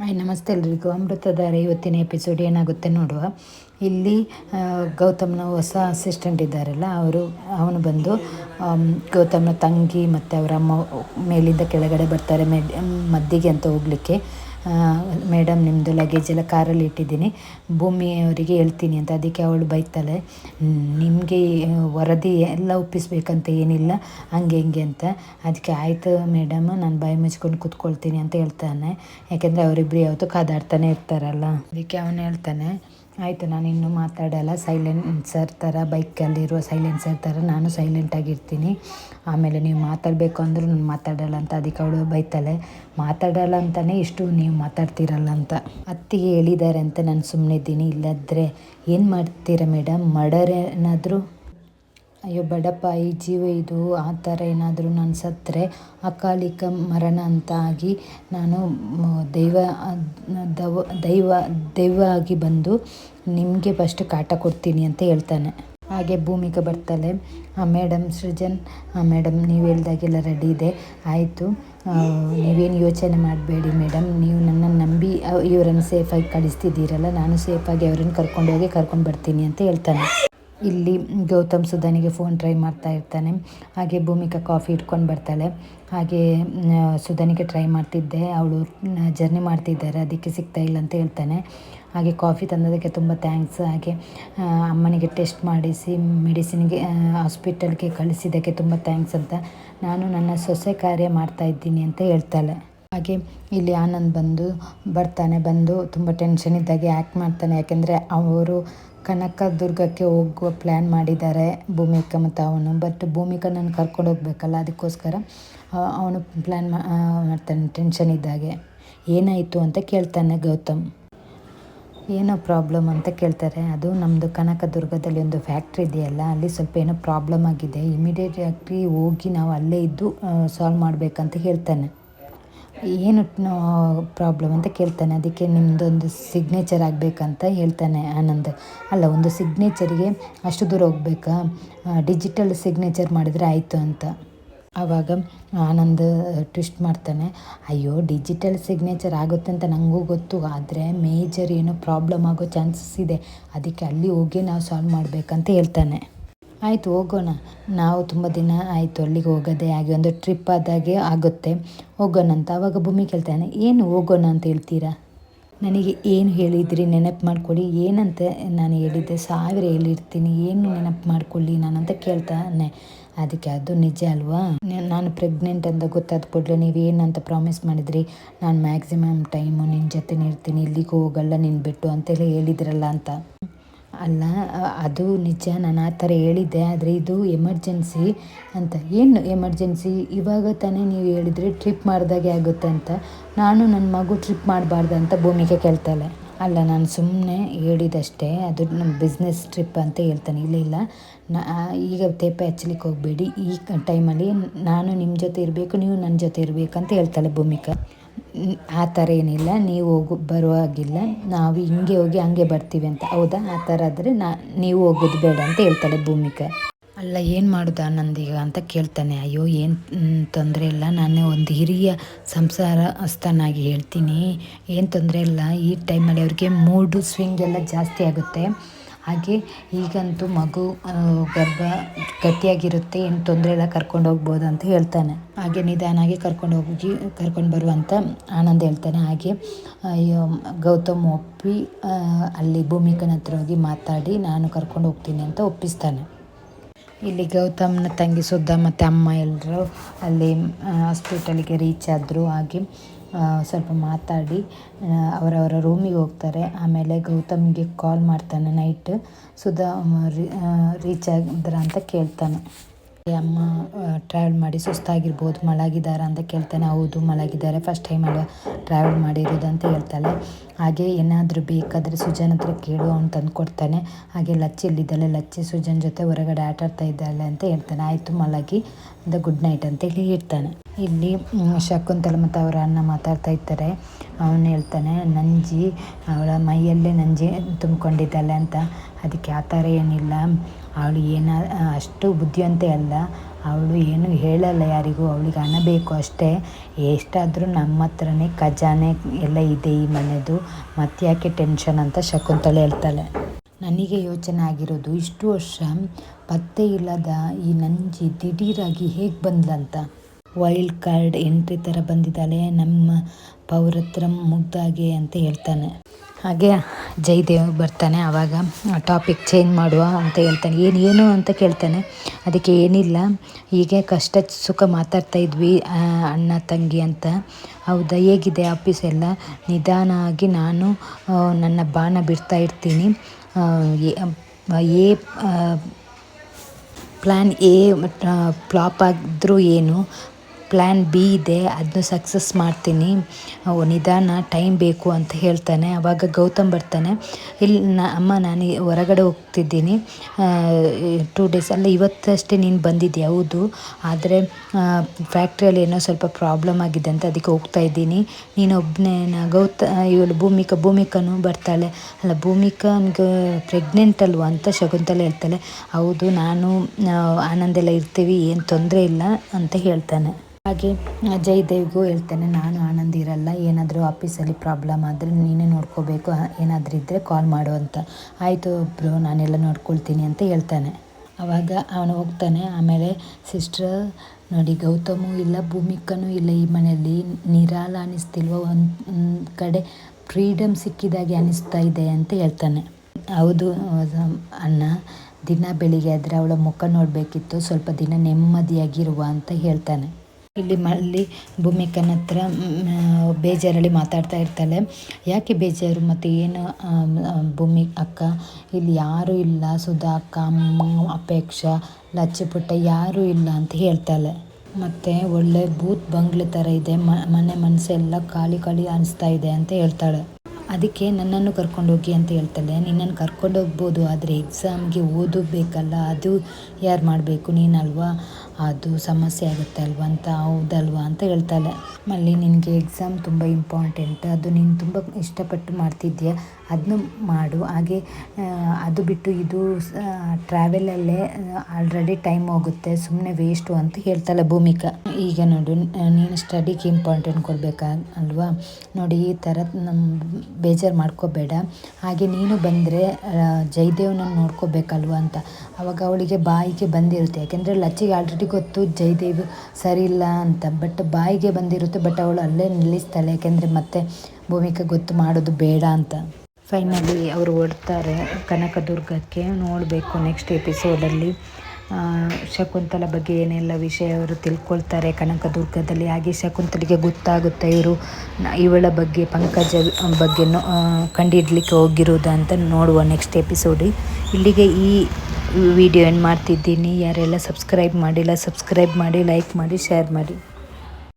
Hi, ನಮಸ್ತೆ ಎಲ್ರಿಗೂ. ಅಮೃತಧಾರೆ ಇವತ್ತಿನ ಎಪಿಸೋಡ್ ಏನಾಗುತ್ತೆ ನೋಡುವ? ಇಲ್ಲಿ ಗೌತಮ್ನ ಹೊಸ ಅಸಿಸ್ಟೆಂಟ್ ಇದ್ದಾರಲ್ಲ, ಅವರು, ಅವನು ಬಂದು ಗೌತಮ್ನ ತಂಗಿ ಮತ್ತು ಅವರ ಅಮ್ಮ ಮೇಲಿಂದ ಕೆಳಗಡೆ ಬರ್ತಾರೆ ಮದ್ದಿಗೆ ಅಂತ ಹೋಗಲಿಕ್ಕೆ. ಮೇಡಮ್ ನಿಮ್ಮದು ಲಗೇಜ್ ಎಲ್ಲ ಕಾರಲ್ಲಿ ಇಟ್ಟಿದ್ದೀನಿ. ಭೂಮಿ ಅವರಿಗೆ ಹೇಳ್ತೀನಿ ಅಂತ, ಅದಕ್ಕೆ ಅವಳು ಬೈತಾಳೆ. ನಿಮಗೆ ವರದಿ ಎಲ್ಲ ಒಪ್ಪಿಸ್ಬೇಕಂತ ಏನಿಲ್ಲ, ಹಂಗೆ ಹಿಂಗೆ ಅಂತ. ಅದಕ್ಕೆ ಆಯಿತು ಮೇಡಮ್, ನಾನು ಬಾಯಿ ಮುಚ್ಕೊಂಡು ಕೂತ್ಕೊಳ್ತೀನಿ ಅಂತ ಹೇಳ್ತಾನೆ. ಯಾಕೆಂದರೆ ಅವರಿಬ್ಬರು ಯಾವತ್ತೂ ಕಾದಾಡ್ತಾನೆ ಇರ್ತಾರಲ್ಲ. ಅದಕ್ಕೆ ಅವನು ಹೇಳ್ತಾನೆ ಆಯಿತು, ನಾನು ಇನ್ನೂ ಮಾತಾಡಲ್ಲ. ಸೈಲೆನ್ಸರ್ ಥರ ಬೈಕಲ್ಲಿರುವ ಸೈಲೆನ್ಸರ್ ಥರ ನಾನು ಸೈಲೆಂಟಾಗಿರ್ತೀನಿ ಆಮೇಲೆ ನೀವು ಮಾತಾಡಬೇಕು ಅಂದರೂ ನಾನು ಮಾತಾಡಲ್ಲ ಅಂತ ಅದಕ್ಕೆ ಅವಳು ಬೈತಾಳೆ. ಮಾತಾಡಲ್ಲ ಅಂತಲೇ ಇಷ್ಟು ನೀವು ಮಾತಾಡ್ತಿರಲ್ಲ ಅಂತ. ಅತ್ತಿಗೆ ಹೇಳಿದ್ದಾರೆ ಅಂತ ನಾನು ಸುಮ್ಮನಿದ್ದೀನಿ ಇಲ್ಲದ್ರೆ ಏನು ಮಾಡ್ತೀರಾ ಮೇಡಮ್? ಮರ್ಡರ್ ಏನಾದರೂ ಅಯ್ಯೋ ಬಡಪ್ಪ, ಈ ಜೀವ ಇದು. ಆ ಥರ ಏನಾದರೂ ನಾನು ಸತ್ತರೆ, ಅಕಾಲಿಕ ಮರಣ ಅಂತ ಆಗಿ ನಾನು ದೈವ, ದವ, ದೈವ ದೈವ ಆಗಿ ಬಂದು ನಿಮಗೆ ಫಸ್ಟ್ ಕಾಟ ಕೊಡ್ತೀನಿ ಅಂತ ಹೇಳ್ತಾನೆ. ಹಾಗೆ ಭೂಮಿಗೆ ಬರ್ತಾಳೆ ಮೇಡಮ್ ಸೃಜನ್ ಮೇಡಮ್ ನೀವು ಹೇಳ್ದಾಗೆಲ್ಲ ರೆಡಿ ಇದೆ. ಆಯಿತು. ನೀವೇನು ಯೋಚನೆ ಮಾಡಬೇಡಿ ಮೇಡಮ್ ನೀವು ನನ್ನನ್ನು ನಂಬಿ ಇವರನ್ನು ಸೇಫಾಗಿ ಕಳಿಸ್ತಿದ್ದೀರಲ್ಲ, ನಾನು ಸೇಫಾಗಿ ಅವರನ್ನು ಕರ್ಕೊಂಡೋಗಿ ಕರ್ಕೊಂಡು ಬರ್ತೀನಿ ಅಂತ ಹೇಳ್ತಾನೆ. ಇಲ್ಲಿ ಗೌತಮ್ ಸುಧನಿಗೆ ಫೋನ್ ಟ್ರೈ ಮಾಡ್ತಾ ಇರ್ತಾನೆ. ಹಾಗೆ ಭೂಮಿಕಾ ಕಾಫಿ ಇಟ್ಕೊಂಡು ಬರ್ತಾಳೆ. ಹಾಗೆ ಸುಧನಿಗೆ ಟ್ರೈ ಮಾಡ್ತಿದ್ದೆ. ಅವಳು ಜರ್ನಿ ಮಾಡ್ತಿದ್ದಾರೆ. ಅದಕ್ಕೆ ಸಿಗ್ತಾ ಇಲ್ಲ ಅಂತ ಹೇಳ್ತಾನೆ. ಹಾಗೆ ಕಾಫಿ ತಂದದಕ್ಕೆ ತುಂಬ ಥ್ಯಾಂಕ್ಸ್ ಹಾಗೆ ಅಮ್ಮನಿಗೆ ಟೆಸ್ಟ್ ಮಾಡಿಸಿ ಮೆಡಿಸಿನ್ಗೆ ಹಾಸ್ಪಿಟಲ್ಗೆ ಕಳಿಸಿದ್ದಕ್ಕೆ ತುಂಬ ಥ್ಯಾಂಕ್ಸ್ ಅಂತ ನಾನು ನನ್ನ ಸೊಸೆ ಕಾರ್ಯ ಮಾಡ್ತಾ ಇದ್ದೀನಿ ಅಂತ ಹೇಳ್ತಾಳೆ. ಹಾಗೆ ಇಲ್ಲಿ ಆನಂದ್ ಬಂದು, ಬರ್ತಾನೆ. ಬಂದು ತುಂಬ ಟೆನ್ಷನ್ ಇದ್ದಾಗೆ ಆ್ಯಕ್ಟ್ ಮಾಡ್ತಾನೆ. ಯಾಕೆಂದರೆ ಅವರು ಕನಕದುರ್ಗಕ್ಕೆ ಹೋಗುವ ಪ್ಲ್ಯಾನ್ ಮಾಡಿದ್ದಾರೆ ಭೂಮಿಕಾ ಮತ್ತು ಅವನು. ಬಟ್ ಭೂಮಿಕಾ ನಾನು ಕರ್ಕೊಂಡು ಹೋಗ್ಬೇಕಲ್ಲ, ಅದಕ್ಕೋಸ್ಕರ ಅವನು ಪ್ಲ್ಯಾನ್ ಮಾಡ್ತಾನೆ ಟೆನ್ಷನ್ ಇದ್ದಾಗೆ. ಏನಾಯಿತು ಅಂತ ಕೇಳ್ತಾನೆ ಗೌತಮ್. ಏನೋ ಪ್ರಾಬ್ಲಮ್ ಅಂತ ಕೇಳ್ತಾರೆ. ಅದು ನಮ್ಮದು ಕನಕದುರ್ಗದಲ್ಲಿ ಒಂದು ಫ್ಯಾಕ್ಟ್ರಿ ಇದೆಯಲ್ಲ, ಅಲ್ಲಿ ಸ್ವಲ್ಪ ಏನೋ ಪ್ರಾಬ್ಲಮ್ ಆಗಿದೆ. ಇಮಿಡಿಯೇಟ್ ಆಗಿ ಹೋಗಿ ನಾವು ಅಲ್ಲೇ ಇದ್ದು ಸಾಲ್ವ್ ಮಾಡಬೇಕಂತ ಹೇಳ್ತಾನೆ. ಏನು ಪ್ರಾಬ್ಲಮ್ ಅಂತ ಕೇಳ್ತಾನೆ. ಅದಕ್ಕೆ ನಿಮ್ಮದೊಂದು ಸಿಗ್ನೇಚರ್ ಆಗಬೇಕಂತ ಹೇಳ್ತಾನೆ ಆನಂದ್. ಅಲ್ಲ, ಒಂದು ಸಿಗ್ನೇಚರಿಗೆ ಅಷ್ಟು ದೂರ ಹೋಗ್ಬೇಕಾ? ಡಿಜಿಟಲ್ ಸಿಗ್ನೇಚರ್ ಮಾಡಿದರೆ ಆಯಿತು ಅಂತ. ಆವಾಗ ಆನಂದ್ ಟ್ವಿಸ್ಟ್ ಮಾಡ್ತಾನೆ. ಅಯ್ಯೋ ಡಿಜಿಟಲ್ ಸಿಗ್ನೇಚರ್ ಆಗುತ್ತೆ ಅಂತ ನನಗೂ ಗೊತ್ತು. ಆದರೆ ಮೇಜರ್ ಏನೋ ಪ್ರಾಬ್ಲಮ್ ಆಗೋ ಚಾನ್ಸಸ್ ಇದೆ. ಅದಕ್ಕೆ ಅಲ್ಲಿ ಹೋಗಿ ನಾವು ಸಾಲ್ವ್ ಮಾಡಬೇಕಂತ ಹೇಳ್ತಾನೆ. ಆಯಿತು, ಹೋಗೋಣ. ನಾವು ತುಂಬ ದಿನ ಆಯಿತು, ಅಲ್ಲಿಗೆ ಹೋಗೋದೆ ಹಾಗೆ ಒಂದು ಟ್ರಿಪ್ ಆದಾಗೆ ಆಗುತ್ತೆ. ಹೋಗೋಣ ಅಂತ ಆವಾಗ ಭೂಮಿ ಕೇಳ್ತಾನೆ, ಏನು ಹೋಗೋಣ ಅಂತ ಹೇಳ್ತೀರಾ? ನನಗೆ ಏನು ಹೇಳಿದ್ರಿ ನೆನಪು ಮಾಡ್ಕೊಳ್ಳಿ. ಏನಂತ ನಾನು ಹೇಳಿದ್ದೆ, ಸಾವಿರ ಹೇಳಿರ್ತೀನಿ, ಏನು ನೆನಪು ಮಾಡ್ಕೊಳ್ಳಿ ನಾನಂತ ಕೇಳ್ತಾನೆ. ಅದಕ್ಕೆ, ಅದು ನಿಜ ಅಲ್ವಾ? ನಾನು ಪ್ರೆಗ್ನೆಂಟ್ ಅಂತ ಗೊತ್ತಾದ ಕೂಡಲೇ, ನೀವು ಏನಂತ ಪ್ರಾಮಿಸ್ ಮಾಡಿದ್ರಿ? ನಾನು ಮ್ಯಾಕ್ಸಿಮಮ್ ಟೈಮು ನಿನ್ನ ಜೊತೆ ಇರ್ತೀನಿ, ಇಲ್ಲಿಗೆ ಹೋಗಲ್ಲ ನಿನ್ನ ಬಿಟ್ಟು ಅಂತೆಲ್ಲ ಹೇಳಿದ್ರಲ್ಲ ಅಂತ. ಅಲ್ಲ ಅದು ನಿಜ, ನಾನು ಆ ಥರ ಹೇಳಿದ್ದೆ, ಆದರೆ ಇದು ಎಮರ್ಜೆನ್ಸಿ ಅಂತ. ಏನು ಎಮರ್ಜೆನ್ಸಿ? ಇವಾಗ ತಾನೇ ನೀವು ಹೇಳಿದರೆ ಟ್ರಿಪ್ ಮಾಡಿದಾಗೆ ಆಗುತ್ತೆ ಅಂತ. ನಾನು ನನ್ನ ಮಗು ಟ್ರಿಪ್ ಮಾಡಬಾರ್ದು ಅಂತ ಭೂಮಿಕೆ ಕೇಳ್ತಾಳೆ. ಅಲ್ಲ, ನಾನು ಸುಮ್ಮನೆ ಹೇಳಿದಷ್ಟೇ, ಅದು ನಮ್ಮ ಬಿಸ್ನೆಸ್ ಟ್ರಿಪ್ ಅಂತ ಹೇಳ್ತಾನೆ. ಇಲ್ಲ ಇಲ್ಲ. ನಾ ಈಗ ತೇಪೆ ಹಚ್ಲಿಕ್ಕೆ ಹೋಗಬೇಡಿ. ಈ ಟೈಮಲ್ಲಿ ನಾನು ನಿಮ್ಮ ಜೊತೆ ಇರಬೇಕು, ನೀವು ನನ್ನ ಜೊತೆ ಇರಬೇಕಂತ ಹೇಳ್ತಾಳೆ ಭೂಮಿಕಾ. ಆ ಥರ ಏನಿಲ್ಲ, ನೀವು ಹೋಗು ಬರುವಾಗಿಲ್ಲ ನಾವು ಹಿಂಗೆ ಹೋಗಿ ಹಂಗೆ ಬರ್ತೀವಿ ಅಂತ. ಹೌದಾ? ಆ ಥರ ಆದರೆ ನಾ, ನೀವು ಹೋಗೋದು ಬೇಡ ಅಂತ ಹೇಳ್ತಾಳೆ ಭೂಮಿಕಾ. ಅಲ್ಲ, ಏನು ಮಾಡೋದು ಆನಂದೀಗ ಅಂತ ಕೇಳ್ತಾನೆ. ಅಯ್ಯೋ, ಏನು ತೊಂದರೆ ಇಲ್ಲ. ನಾನು ಒಂದು ಹಿರಿಯ ಸಂಸಾರಸ್ಥನಾಗಿ ಹೇಳ್ತೀನಿ. ಏನು ತೊಂದರೆ ಇಲ್ಲ. ಈ ಟೈಮಲ್ಲಿ ಅವ್ರಿಗೆ ಮೂಡು, ಸ್ವಿಂಗ್ ಎಲ್ಲ ಜಾಸ್ತಿ ಆಗುತ್ತೆ. ಹಾಗೆ ಈಗಂತೂ ಮಗು ಗರ್ಭ ಗಟ್ಟಿಯಾಗಿರುತ್ತೆ ಏನು ತೊಂದರೆ ಇಲ್ಲ ಕರ್ಕೊಂಡು ಹೋಗ್ಬೋದು ಅಂತ ಹೇಳ್ತಾನೆ. ಹಾಗೆ ನಿಧಾನಾಗಿ ಕರ್ಕೊಂಡು ಹೋಗಿ, ಕರ್ಕೊಂಡು ಬರುವಂಥ ಆನಂದ್ ಹೇಳ್ತಾನೆ. ಹಾಗೆ ಗೌತಮ್ ಒಪ್ಪಿ ಅಲ್ಲಿ ಭೂಮಿಕನ ಹತ್ರ ಹೋಗಿ ಮಾತಾಡಿ, ನಾನು ಕರ್ಕೊಂಡು ಹೋಗ್ತೀನಿ ಅಂತ ಒಪ್ಪಿಸ್ತಾನೆ. ಇಲ್ಲಿ ಗೌತಮ್ನ ತಂಗಿ ಸುದ್ದ ಮತ್ತು ಅಮ್ಮ ಎಲ್ಲರೂ ಅಲ್ಲಿ ಹಾಸ್ಪಿಟಲಿಗೆ ರೀಚ್ ಆದರು. ಹಾಗೆ ಸ್ವಲ್ಪ ಮಾತಾಡಿ. ಅವರವರ ರೂಮಿಗೆ ಹೋಗ್ತಾರೆ. ಆಮೇಲೆ ಗೌತಮ್ಗೆ ಕಾಲ್ ಮಾಡ್ತಾನೆ ನೈಟ್ ಸುಧಾ ರೀಚ್ ಆಗಿದ್ರ ಅಂತ ಕೇಳ್ತಾನೆ. ಅಮ್ಮ ಟ್ರಾವೆಲ್ ಮಾಡಿ ಸುಸ್ತಾಗಿರ್ಬೋದು, ಮಲಗಿದಾರ ಅಂತ ಕೇಳ್ತಾನೆ, ಹೌದು ಮಲಗಿದ್ದಾರೆ ಫಸ್ಟ್ ಟೈಮ್ ಅಲ್ಲ ಟ್ರಾವೆಲ್ ಮಾಡಿರೋದು ಅಂತ ಹೇಳ್ತಾಳೆ. ಹಾಗೆ ಏನಾದರೂ ಬೇಕಾದರೆ ಸುಜನ್ ಹತ್ರ ಕೇಳು, ಅವ್ನು ತಂದು ಕೊಡ್ತಾನೆ ಹಾಗೆ ಲಚ್ಚಿ ಇಲ್ಲಿದ್ದಾಳೆ, ಲಚ್ಚಿ ಸುಜನ್ ಜೊತೆ ಹೊರಗಡೆ ಆಟ ಆಡ್ತಾ ಇದ್ದಾಳೆ ಅಂತ ಹೇಳ್ತಾನೆ. ಆಯಿತು ಮಲಗಿ ಅಂತ ಗುಡ್ ನೈಟ್ ಅಂತ ಹೇಳಿ ಇರ್ತಾನೆ ಇಲ್ಲಿ ಶಕುಂತಲ ಮತ್ತು ಅವರ ಅಣ್ಣ ಮಾತಾಡ್ತಾ ಇರ್ತಾರೆ. ಅವನು ಹೇಳ್ತಾನೆ, ನಂಜಿ, ಅವಳ ಮೈಯಲ್ಲೇ ನಂಜಿ ತುಂಬಿಕೊಂಡಿದ್ದಾಳೆ ಅಂತ. ಅದಕ್ಕೆ ಆ ಥರ ಏನಿಲ್ಲ. ಅವಳು ಏನ, ಅಷ್ಟು ಬುದ್ಧಿವಂತೆ ಅಲ್ಲ. ಅವಳು ಏನು ಹೇಳಲ್ಲ ಯಾರಿಗೂ. ಅವಳಿಗೆ ಹಣ ಬೇಕು ಅಷ್ಟೇ. ಎಷ್ಟಾದರೂ ನಮ್ಮ ಹತ್ರನೇ ಖಜಾನೆ ಎಲ್ಲ ಇದೆ ಈ ಮನೆಯದು ಮತ್ತೆ ಯಾಕೆ ಟೆನ್ಷನ್ ಅಂತ ಶಕುಂತಲೆ ಹೇಳ್ತಾಳೆ. ನನಗೆ ಯೋಚನೆ ಆಗಿರೋದು, ಇಷ್ಟು ವರ್ಷ ಪತ್ತೆ ಇಲ್ಲದ ಈ ನಂಜಿ ದಿಢೀರಾಗಿ ಹೇಗೆ ಬಂದ್ಲಂತ. ವೈಲ್ಡ್ ಕಾರ್ಡ್ ಎಂಟ್ರಿ ಥರ ಬಂದಿದ್ದಾಳೆ. ನಮ್ಮ ಪೌರತ್ರ ಮುಗ್ದಾಗೆ ಅಂತ ಹೇಳ್ತಾನೆ. ಹಾಗೆ ಜೈದೇವ್ ಬರ್ತಾನೆ ಆವಾಗ ಟಾಪಿಕ್ ಚೇಂಜ್ ಮಾಡುವ ಅಂತ ಹೇಳ್ತಾನೆ. ಏನು ಏನು ಅಂತ ಕೇಳ್ತಾನೆ. ಅದಕ್ಕೆ ಏನಿಲ್ಲ. ಹೀಗೆ ಕಷ್ಟ, ಸುಖ ಮಾತಾಡ್ತಾ ಇದ್ವಿ ಅಣ್ಣ, ತಂಗಿ ಅಂತ. ಹೌದಾ, ಹೇಗಿದೆ ಆಫೀಸ್ ಎಲ್ಲ? ನಿಧಾನ ಆಗಿ ನಾನು ನನ್ನ ಬಾಣ ಬಿಡ್ತಾ ಇರ್ತೀನಿ. ಏ- ಪ್ಲ್ಯಾನ್ ಎ ಫ್ಲಾಪ್ ಆದರೂ ಏನು? ಪ್ಲ್ಯಾನ್ ಬಿ ಇದೆ ಅದನ್ನು ಸಕ್ಸಸ್ ಮಾಡ್ತೀನಿ. ನಿಧಾನ ಟೈಮ್ ಬೇಕು ಅಂತ ಹೇಳ್ತಾನೆ. ಆವಾಗ ಗೌತಮ್ ಬರ್ತಾನೆ. ಇಲ್ಲಿ ನಾ, ಅಮ್ಮ ನಾನು ಹೊರಗಡೆ ಹೋಗ್ತಿದ್ದೀನಿ. ಟೂ ಡೇಸ್ ಅಲ್ಲ ಇವತ್ತಷ್ಟೇ ನೀನು ಬಂದಿದ್ದೆ ಹೌದು. ಆದರೆ ಫ್ಯಾಕ್ಟ್ರಿಯಲ್ಲಿ ಏನೋ ಸ್ವಲ್ಪ ಪ್ರಾಬ್ಲಮ್ ಆಗಿದೆ ಅಂತ ಅದಕ್ಕೆ ಹೋಗ್ತಾ ಇದ್ದೀನಿ. ನೀನು ಒಬ್ಬನೇ ಗೌತ, ಇವಳು ಭೂಮಿಕಾ, ಭೂಮಿಕನು ಬರ್ತಾಳೆ. ಅಲ್ಲ, ಭೂಮಿಕನ್ಗೆ ಪ್ರೆಗ್ನೆಂಟ್ ಅಲ್ವಾ ಅಂತ ಶಕುಂತಲೆ ಹೇಳ್ತಾಳೆ. ಹೌದು, ನಾನು ಆನಂದೆಲ್ಲ ಇರ್ತೀವಿ, ಏನು ತೊಂದರೆ ಇಲ್ಲ ಅಂತ ಹೇಳ್ತಾನೆ. ಹಾಗೆ ಜಯದೇವ್ಗೂ ಹೇಳ್ತೇನೆ, ನಾನು ಆನಂದ್ ಇರಲ್ಲ, ಏನಾದರೂ ಆಫೀಸಲ್ಲಿ ಪ್ರಾಬ್ಲಮ್ ಆದರೆ ನೀನೇ ನೋಡ್ಕೋಬೇಕು ಏನಾದರೂ ಇದ್ದರೆ ಕಾಲ್ ಮಾಡು ಅಂತ. ಆಯಿತು ಬ್ರೋ, ನಾನೆಲ್ಲ ನೋಡ್ಕೊಳ್ತೀನಿ ಅಂತ ಹೇಳ್ತಾನೆ. ಆವಾಗ ಅವನು ಹೋಗ್ತಾನೆ, ಆಮೇಲೆ ಸಿಸ್ಟರ್ ನೋಡಿ ಗೌತಮು ಇಲ್ಲ, ಭೂಮಿಕನೂ ಇಲ್ಲ ಈ ಮನೆಯಲ್ಲಿ, ನಿರಾಲ ಅನ್ನಿಸ್ತಿಲ್ವ ಒಂದು ಕಡೆ ಫ್ರೀಡಮ್ ಸಿಕ್ಕಿದಾಗೆ ಅನ್ನಿಸ್ತಾ ಇದೆ ಅಂತ ಹೇಳ್ತಾನೆ. ಹೌದು ಅಣ್ಣ, ದಿನ ಬೆಳಿಗ್ಗೆ ಆದರೆ ಅವಳ ಮುಖ ನೋಡಬೇಕಿತ್ತು, ಸ್ವಲ್ಪ ದಿನ ನೆಮ್ಮದಿಯಾಗಿರುವ ಅಂತ ಹೇಳ್ತಾನೆ. ಇಲ್ಲಿ ಮಲ್ಲಿ ಭೂಮಿಕನ ಹತ್ರ ಬೇಜಾರಲ್ಲಿ ಮಾತಾಡ್ತಾ ಇರ್ತಾಳೆ. ಯಾಕೆ ಬೇಜಾರು ಮತ್ತು ಏನು ಭೂಮಿ ಅಕ್ಕ? ಇಲ್ಲಿ ಯಾರೂ ಇಲ್ಲ. ಸುಧಾ ಅಕ್ಕ ಅಮ್ಮ ಅಪೇಕ್ಷಾ, ಲಚ್ಚಿಪುಟ್ಟ ಯಾರೂ ಇಲ್ಲ ಅಂತ ಹೇಳ್ತಾಳೆ. ಮತ್ತು ಒಳ್ಳೆ ಬೂತ್ ಬಂಗ್ಲೆ ಥರ ಇದೆ. ಮನೆ ಮನಸ್ಸೆಲ್ಲ ಖಾಲಿ ಖಾಲಿ ಅನಿಸ್ತಾ ಇದೆ ಅಂತ ಹೇಳ್ತಾಳೆ. ಅದಕ್ಕೆ ನನ್ನನ್ನು ಕರ್ಕೊಂಡು ಹೋಗಿ ಅಂತ ಹೇಳ್ತಾಳೆ. ನಿನ್ನನ್ನು ಕರ್ಕೊಂಡು ಹೋಗ್ಬೋದು, ಆದರೆ ಎಕ್ಸಾಮ್ಗೆ ಓದಬೇಕಲ್ಲ ಅದು ಯಾರು ಮಾಡಬೇಕು? ನೀನಲ್ವಾ? ಅದು ಸಮಸ್ಯೆ ಆಗುತ್ತೆ ಅಲ್ವಾ ಅಂತ, ಹೌದಲ್ವಾ ಅಂತ ಹೇಳ್ತಾಳೆ. ಮಲ್ಲಿ, ನಿನಗೆ ಎಕ್ಸಾಮ್ ತುಂಬ ಇಂಪಾರ್ಟೆಂಟ್ ಅದು ನೀನು ತುಂಬ ಇಷ್ಟಪಟ್ಟು ಮಾಡ್ತಿದ್ಯಾ ಅದನ್ನು ಮಾಡು. ಹಾಗೆ ಅದು ಬಿಟ್ಟು ಇದು ಟ್ರಾವೆಲಲ್ಲೇ ಆಲ್ರೆಡಿ ಟೈಮ್ ಹೋಗುತ್ತೆ. ಸುಮ್ಮನೆ ವೇಸ್ಟು ಅಂತ ಹೇಳ್ತಾಳೆ ಭೂಮಿಕಾ. ಈಗ ನೋಡು, ನೀನು ಸ್ಟಡಿಗೆ ಇಂಪಾರ್ಟೆಂಟ್ ಕೊಡಬೇಕಾ ಅಲ್ವಾ? ನೋಡಿ, ಈ ಥರ ನಮ್ಮ ಬೇಜಾರು ಮಾಡ್ಕೋಬೇಡ. ಹಾಗೆ ನೀನು ಬಂದರೆ ಜಯದೇವ್ನ ನೋಡ್ಕೋಬೇಕಲ್ವ ಅಂತ. ಅವಾಗ ಅವಳಿಗೆ ಬಾಯಿಗೆ ಬಂದಿರುತ್ತೆ. ಯಾಕೆಂದರೆ ಲಚ್ಚಿಗೆ ಆಲ್ರೆಡಿ ಗೊತ್ತು ಜಯದೇವ್ ಸರಿ ಇಲ್ಲ ಅಂತ. ಬಟ್ ಬಾಯಿಗೆ ಬಂದಿರುತ್ತೆ ಬಟ್ ಅವಳು ಅಲ್ಲೇ ನಿಲ್ಲಿಸ್ತಾಳೆ. ಯಾಕೆಂದರೆ ಮತ್ತೆ ಭೂಮಿಕಾ ಗೊತ್ತು ಮಾಡೋದು ಬೇಡ ಅಂತ. ಫೈನಲಿ ಅವರು ಹೊಡ್ತಾರೆ ಕನಕದುರ್ಗಕ್ಕೆ. ನೋಡಬೇಕು ನೆಕ್ಸ್ಟ್ ಎಪಿಸೋಡಲ್ಲಿ ಶಕುಂತಲ ಬಗ್ಗೆ ಏನೆಲ್ಲ ವಿಷಯ ಅವರು ತಿಳ್ಕೊಳ್ತಾರೆ ಕನಕದುರ್ಗದಲ್ಲಿ. ಹಾಗೆ ಶಕುಂತಲಿಗೆ ಗೊತ್ತಾಗುತ್ತೆ ಇವರು ಇವಳ ಬಗ್ಗೆ, ಪಂಕಜ ಬಗ್ಗೆ ಹೋಗಿರೋದು ಅಂತ ನೋಡುವ ನೆಕ್ಸ್ಟ್ ಎಪಿಸೋಡ್ ಇಲ್ಲಿಗೆ ಈ ವಿಡಿಯೋ ಏನು ಮಾಡ್ತಿದ್ದೀನಿ. ಯಾರೆಲ್ಲ ಸಬ್ಸ್ಕ್ರೈಬ್ ಮಾಡಿಲ್ಲ ಸಬ್ಸ್ಕ್ರೈಬ್ ಮಾಡಿ ಲೈಕ್ ಮಾಡಿ ಶೇರ್ ಮಾಡಿ.